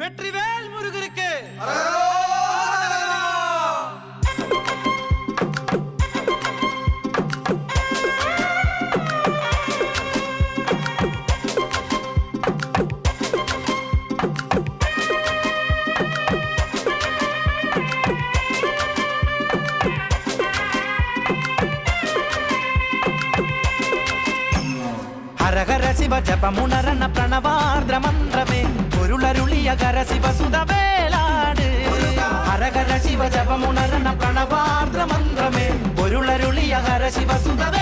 வெற்றிவேல் முருகருக்கு. ഹരഹര ശിവ ജപമുണരണ പ്രണവാർദ്ര മന്ത്രമേ. പൊരുളരുളിയ കര ശിവസുതവേലാണ് ഹരഹര ശിവ ജപമുണരണ പ്രണവാർദ്ര മന്ത്രമേ. പൊരുളരുളിയ കര ശിവസുതവേ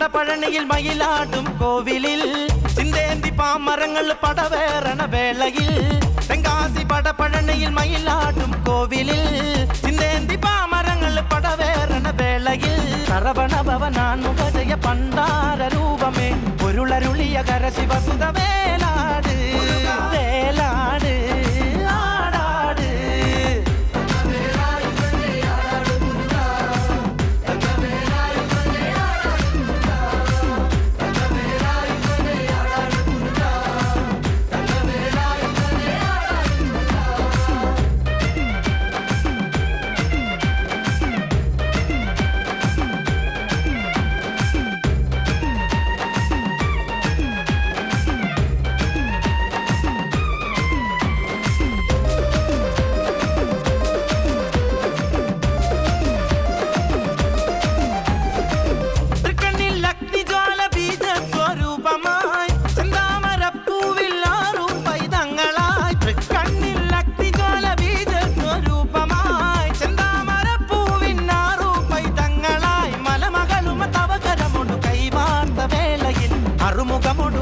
தென்காசி மயிலாடும் கோவிலில் சிந்தேந்தி பாமரங்கள் படவேறன வேளையில் தென்காசி படபழனியில் மயிலாடும் கோவிலில் சிந்தேந்தி பாமரங்கள் படவேறன வேளையில். சரவண பவனான் முகஜய பண்டார ரூபமே பொருளருளிய கர சிவசுத come on.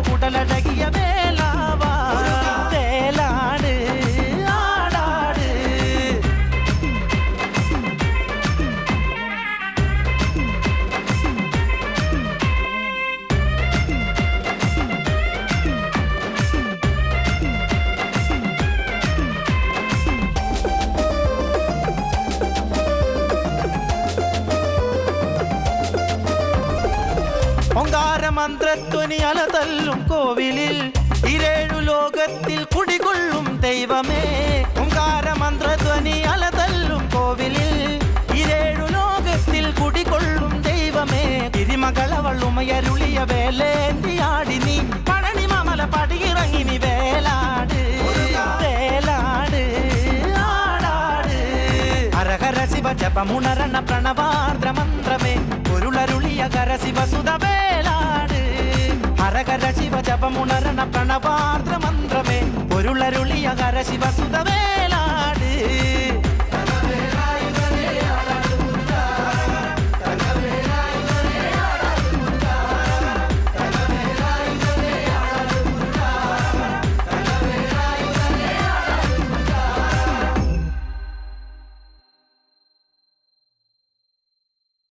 ഓങ്കാര മന്ത്രധ്വനി അലതല്ലും കോവിലിൽ ഇരേഴു ലോകത്തിൽ കുടികൊള്ളും ദൈവമേ ഓങ്കാര മന്ത്രധ്വനി അലതല്ലും കോവിലിൽ ഇരേഴു ലോകത്തിൽ കുടികൊള്ളും ദൈവമേ തിരുമകളവൾ ഉമയരുളിയ വേലേന്തിയാടി നീ പഴനി മമല പടിയിറങ്ങി നീ വേലാട് വേലാട് ആടാട് ഹരഹര ശിവ ജപമുണരണ പ്രണവാർദ്ര മന്ത്രമേ പൊരുളരുളിയ കര ശിവ സുതവേലാട് ഹരഹര ശിവ ജപമുണരണ പ്രണവാർദ്ര മന്ത്രമേ. പൊരുളരുളിയ കര